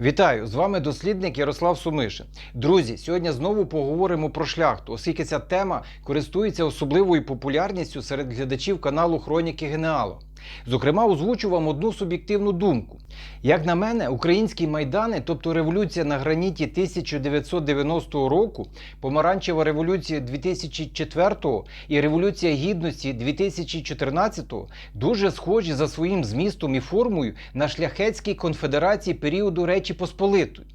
Вітаю! З вами дослідник Ярослав Сумишин. Друзі, сьогодні знову поговоримо про шляхту, оскільки ця тема користується особливою популярністю серед глядачів каналу Хроніки Генеалу. Зокрема, озвучу вам одну суб'єктивну думку. Як на мене, українські майдани, тобто революція на граніті 1990 року, помаранчева революція 2004 і революція гідності 2014 дуже схожі за своїм змістом і формою на шляхетські конфедерації періоду Речі Посполитої.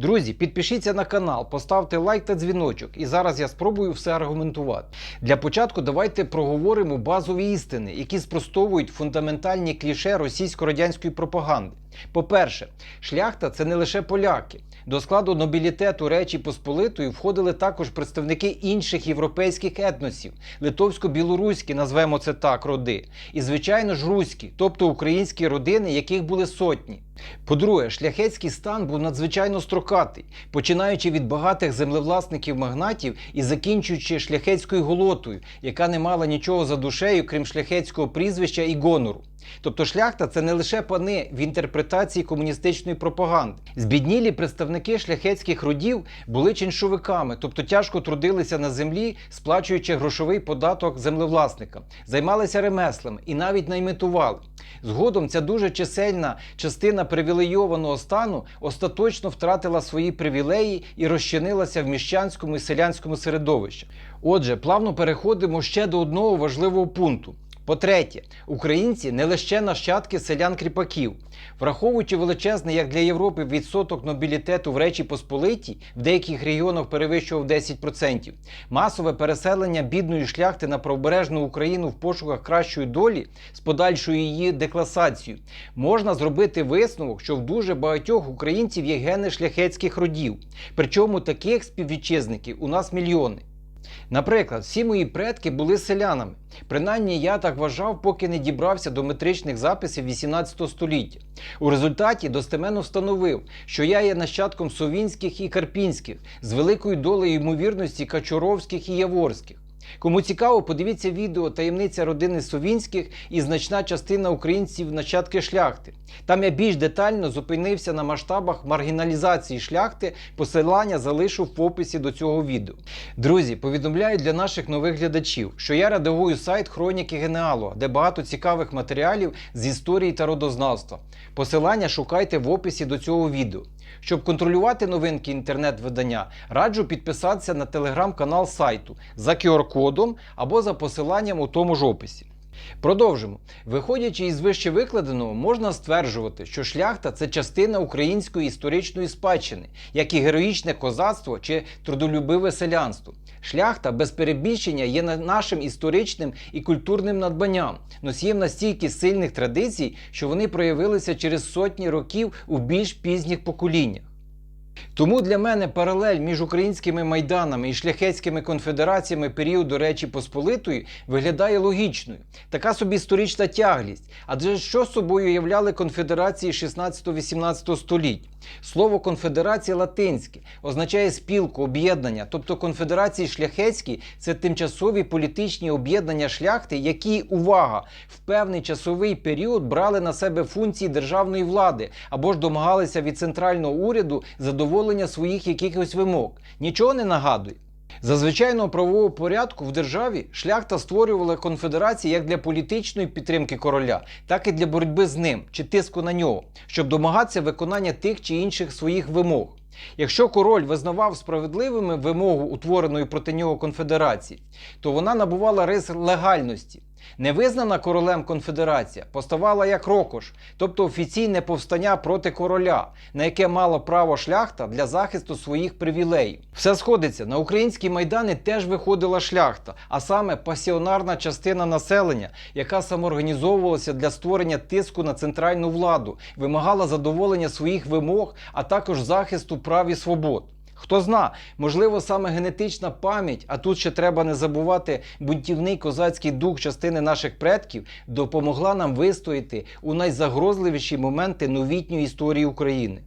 Друзі, підпишіться на канал, поставте лайк та дзвіночок, і зараз я спробую все аргументувати. Для початку давайте проговоримо базові істини, які спростовують фундаментальні кліше російсько-радянської пропаганди. По-перше, шляхта це не лише поляки. До складу нобілітету Речі Посполитої входили також представники інших європейських етносів, литовсько-білоруські, назвемо це так, роди, і, звичайно ж, руські, тобто українські родини, яких були сотні. По-друге, шляхетський стан був надзвичайно строкатий, починаючи від багатих землевласників-магнатів і закінчуючи шляхетською голотою, яка не мала нічого за душею, крім шляхетського прізвища і гонору. Тобто шляхта це не лише пани в інтерпретації комуністичної пропаганди. Збіднілі представники шляхетських родів були чиншовиками, тобто тяжко трудилися на землі, сплачуючи грошовий податок землевласникам, займалися ремеслами і навіть наймитували. Згодом ця дуже чисельна частина привілейованого стану остаточно втратила свої привілеї і розчинилася в міщанському і селянському середовищі. Отже, плавно переходимо ще до одного важливого пункту. По-третє, українці не лише нащадки селян-кріпаків. Враховуючи величезний, як для Європи, відсоток нобілітету в Речі Посполитій, в деяких регіонах перевищував 10%, масове переселення бідної шляхти на правобережну Україну в пошуках кращої долі з подальшою її декласацією, можна зробити висновок, що в дуже багатьох українців є гени шляхетських родів. Причому таких співвітчизників у нас мільйони. Наприклад, всі мої предки були селянами. Принаймні я так вважав, поки не дібрався до метричних записів 18 століття. У результаті достеменно встановив, що я є нащадком совінських і карпінських, з великою долею ймовірності качуровських і яворських. Кому цікаво, подивіться відео Таємниця родини Совінських і значна частина українців нащадки шляхти. Там я більш детально зупинився на масштабах маргіналізації шляхти, посилання залишу в описі до цього відео. Друзі, повідомляю для наших нових глядачів, що я редагую сайт Хроніки Генеалу, де багато цікавих матеріалів з історії та родознавства. Посилання шукайте в описі до цього відео. Щоб контролювати новинки інтернет-видання, раджу підписатися на телеграм-канал сайту за QR-кодом або за посиланням у тому ж описі. Продовжимо. Виходячи із вище викладеного, можна стверджувати, що шляхта це частина української історичної спадщини, як і героїчне козацтво чи трудолюбиве селянство. Шляхта без перебільшення є на- нашим історичним і культурним надбанням, носієм настільки сильних традицій, що вони проявилися через сотні років у більш пізніх поколіннях. Тому для мене паралель між українськими майданами і шляхетськими конфедераціями періоду Речі Посполитої виглядає логічною. Така собі історична тяглість. Адже що собою являли конфедерації 16-18 століть? Слово конфедерація латинське означає спілку, об'єднання, тобто конфедерації шляхетські це тимчасові політичні об'єднання шляхти, які, увага, в певний часовий період брали на себе функції державної влади або ж домагалися від центрального уряду задоволення своїх якихось вимог. Нічого не нагадує. За звичайного правового порядку в державі шляхта створювала конфедерації як для політичної підтримки короля, так і для боротьби з ним чи тиску на нього, щоб домагатися виконання тих чи інших своїх вимог. Якщо король визнавав справедливими вимогу утвореної проти нього конфедерації, то вона набувала рис легальності. Невизнана королем конфедерація поставала як рокош, тобто офіційне повстання проти короля, на яке мала право шляхта для захисту своїх привілеїв. Все сходиться. На українські майдани теж виходила шляхта, а саме пасіонарна частина населення, яка самоорганізовувалася для створення тиску на центральну владу, вимагала задоволення своїх вимог, а також захисту прав і свобод. Хто зна, можливо, саме генетична пам'ять, а тут ще треба не забувати бунтівний козацький дух частини наших предків, допомогла нам вистояти у найзагрозливіші моменти новітньої історії України.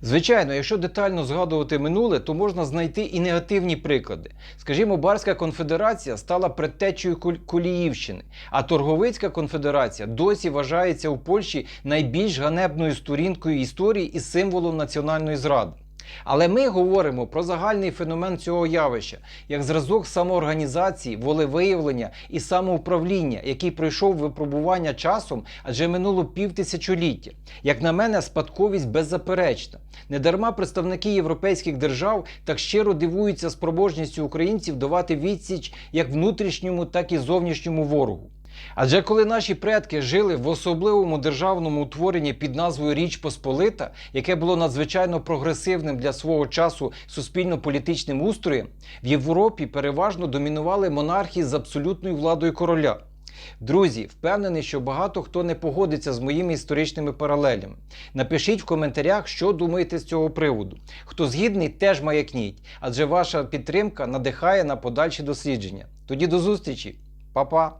Звичайно, якщо детально згадувати минуле, то можна знайти і негативні приклади. Скажімо, Барська конфедерація стала предтечею Кул- Куліївщини, а Торговицька конфедерація досі вважається у Польщі найбільш ганебною сторінкою історії і символом національної зради. Але ми говоримо про загальний феномен цього явища як зразок самоорганізації, волевиявлення і самоуправління, який пройшов випробування часом, адже минуло півтисячоліття. Як на мене, спадковість беззаперечна. Недарма представники європейських держав так щиро дивуються спроможністю українців давати відсіч як внутрішньому, так і зовнішньому ворогу. Адже коли наші предки жили в особливому державному утворенні під назвою Річ Посполита, яке було надзвичайно прогресивним для свого часу суспільно-політичним устроєм, в Європі переважно домінували монархії з абсолютною владою короля. Друзі, впевнений, що багато хто не погодиться з моїми історичними паралелями. Напишіть в коментарях, що думаєте з цього приводу. Хто згідний, теж маякніть, адже ваша підтримка надихає на подальші дослідження. Тоді до зустрічі, Па-па!